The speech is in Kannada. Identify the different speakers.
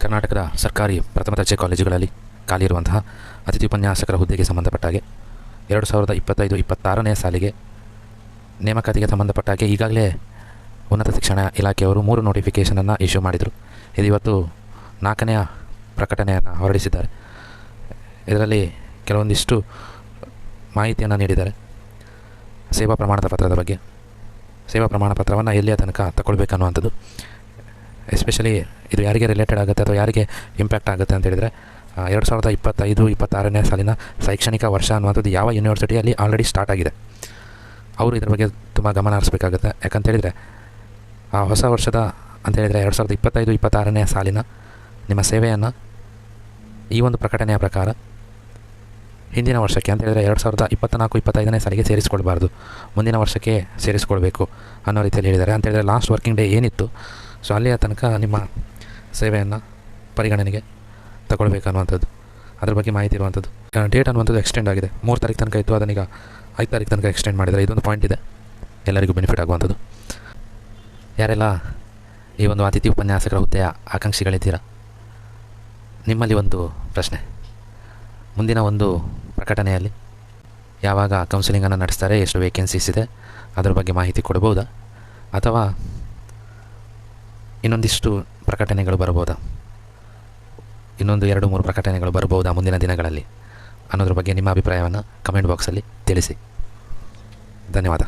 Speaker 1: ಕರ್ನಾಟಕದ ಸರ್ಕಾರಿ ಪ್ರಥಮ ದರ್ಜೆ ಕಾಲೇಜುಗಳಲ್ಲಿ ಖಾಲಿ ಇರುವಂತಹ ಅತಿಥಿ ಉಪನ್ಯಾಸಕರ ಹುದ್ದೆಗೆ ಸಂಬಂಧಪಟ್ಟಾಗೆ ಎರಡು ಸಾವಿರದ ಇಪ್ಪತ್ತೈದು ಇಪ್ಪತ್ತಾರನೇ ಸಾಲಿಗೆ ನೇಮಕಾತಿಗೆ ಸಂಬಂಧಪಟ್ಟಾಗೆ ಈಗಾಗಲೇ ಉನ್ನತ ಶಿಕ್ಷಣ ಇಲಾಖೆಯವರು ಮೂರು ನೋಟಿಫಿಕೇಷನನ್ನು ಇಶ್ಯೂ ಮಾಡಿದರು. ಇದು ಇವತ್ತು ನಾಲ್ಕನೆಯ ಪ್ರಕಟಣೆಯನ್ನು ಹೊರಡಿಸಿದ್ದಾರೆ. ಇದರಲ್ಲಿ ಕೆಲವೊಂದಿಷ್ಟು ಮಾಹಿತಿಯನ್ನು ನೀಡಿದ್ದಾರೆ. ಸೇವಾ ಪ್ರಮಾಣದ ಪತ್ರದ ಬಗ್ಗೆ. ಸೇವಾ ಪ್ರಮಾಣ ಪತ್ರವನ್ನು ಎಲ್ಲಿಯ ತನಕ ತಗೊಳ್ಬೇಕನ್ನುವಂಥದ್ದು. ಎಸ್ಪೆಷಲಿ ಇದು ಯಾರಿಗೆ ರಿಲೇಟೆಡ್ ಆಗುತ್ತೆ ಅಥವಾ ಯಾರಿಗೆ ಇಂಪ್ಯಾಕ್ಟ್ ಆಗುತ್ತೆ ಅಂತ ಹೇಳಿದರೆ ಎರಡು ಸಾವಿರದ ಇಪ್ಪತ್ತೈದು, ಇಪ್ಪತ್ತಾರನೇ ಸಾಲಿನ ಶೈಕ್ಷಣಿಕ ವರ್ಷ ಅನ್ನುವಂಥದ್ದು ಯಾವ ಯೂನಿವರ್ಸಿಟಿಯಲ್ಲಿ ಆಲ್ರೆಡಿ ಸ್ಟಾರ್ಟ್ ಆಗಿದೆ. ಅವರು ಇದ್ರ ಬಗ್ಗೆ ತುಂಬ ಗಮನ ಹರಿಸ್ಬೇಕಾಗುತ್ತೆ. ಯಾಕಂತೇಳಿದರೆ, ಆ ಹೊಸ ವರ್ಷದ ಅಂತ ಹೇಳಿದರೆ ಎರಡು ಸಾವಿರದ ಇಪ್ಪತ್ತೈದು, ಇಪ್ಪತ್ತಾರನೇ ಸಾಲಿನ ನಿಮ್ಮ ಸೇವೆಯನ್ನು ಈ ಒಂದು ಪ್ರಕಟಣೆಯ ಪ್ರಕಾರ ಹಿಂದಿನ ವರ್ಷಕ್ಕೆ ಅಂತ ಹೇಳಿದರೆ ಎರಡು ಸಾವಿರದ ಇಪ್ಪತ್ತ್ನಾಲ್ಕು ಇಪ್ಪತ್ತೈದನೇ ಸಾಲಿಗೆ ಸೇರಿಸ್ಕೊಳ್ಬಾರ್ದು. ಮುಂದಿನ ವರ್ಷಕ್ಕೆ ಸೇರಿಸ್ಕೊಳ್ಬೇಕು ಅನ್ನೋ ರೀತಿಯಲ್ಲಿ ಹೇಳಿದ್ದಾರೆ. ಅಂತ ಹೇಳಿದರೆ ಲಾಸ್ಟ್ ವರ್ಕಿಂಗ್ ಡೇ ಏನಿತ್ತು ಸೊ ಅಲ್ಲಿಯ ತನಕ ನಿಮ್ಮ ಸೇವೆಯನ್ನು ಪರಿಗಣನೆಗೆ ತಗೊಳ್ಬೇಕನ್ನುವಂಥದ್ದು, ಅದ್ರ ಬಗ್ಗೆ ಮಾಹಿತಿ ಇರುವಂಥದ್ದು. ಡೇಟ್ ಅನ್ನುವಂಥದ್ದು ಎಕ್ಸ್ಟೆಂಡ್ ಆಗಿದೆ. ಮೂರು ತಾರೀಕು ತನಕ ಇತ್ತು, ಅದನ್ನೀಗ ಐದು ತಾರೀಕು ತನಕ ಎಕ್ಸ್ಟೆಂಡ್ ಮಾಡಿದರೆ ಇದೊಂದು ಪಾಯಿಂಟ್ ಇದೆ. ಎಲ್ಲರಿಗೂ ಬೆನಿಫಿಟ್ ಆಗುವಂಥದ್ದು. ಯಾರೆಲ್ಲ ಈ ಒಂದು ಅತಿಥಿ ಉಪನ್ಯಾಸಕರ ಹುದ್ದೆಯ ಆಕಾಂಕ್ಷಿಗಳಿದ್ದೀರಾ? ನಿಮ್ಮಲ್ಲಿ ಒಂದು ಪ್ರಶ್ನೆ. ಮುಂದಿನ ಒಂದು ಪ್ರಕಟಣೆಯಲ್ಲಿ ಯಾವಾಗ ಕೌನ್ಸಿಲಿಂಗನ್ನು ನಡೆಸ್ತಾರೆ, ಎಷ್ಟು ವೇಕೆನ್ಸೀಸ್ ಇದೆ, ಅದರ ಬಗ್ಗೆ ಮಾಹಿತಿ ಕೊಡ್ಬೋದಾ? ಅಥವಾ ಇನ್ನೊಂದಿಷ್ಟು ಪ್ರಕಟಣೆಗಳು ಬರ್ಬೋದಾ ಇನ್ನೊಂದು ಎರಡು ಮೂರು ಪ್ರಕಟಣೆಗಳು ಬರ್ಬೋದಾ ಮುಂದಿನ ದಿನಗಳಲ್ಲಿ? ಅನ್ನೋದ್ರ ಬಗ್ಗೆ ನಿಮ್ಮ ಅಭಿಪ್ರಾಯವನ್ನು ಕಮೆಂಟ್ ಬಾಕ್ಸಲ್ಲಿ ತಿಳಿಸಿ. ಧನ್ಯವಾದ.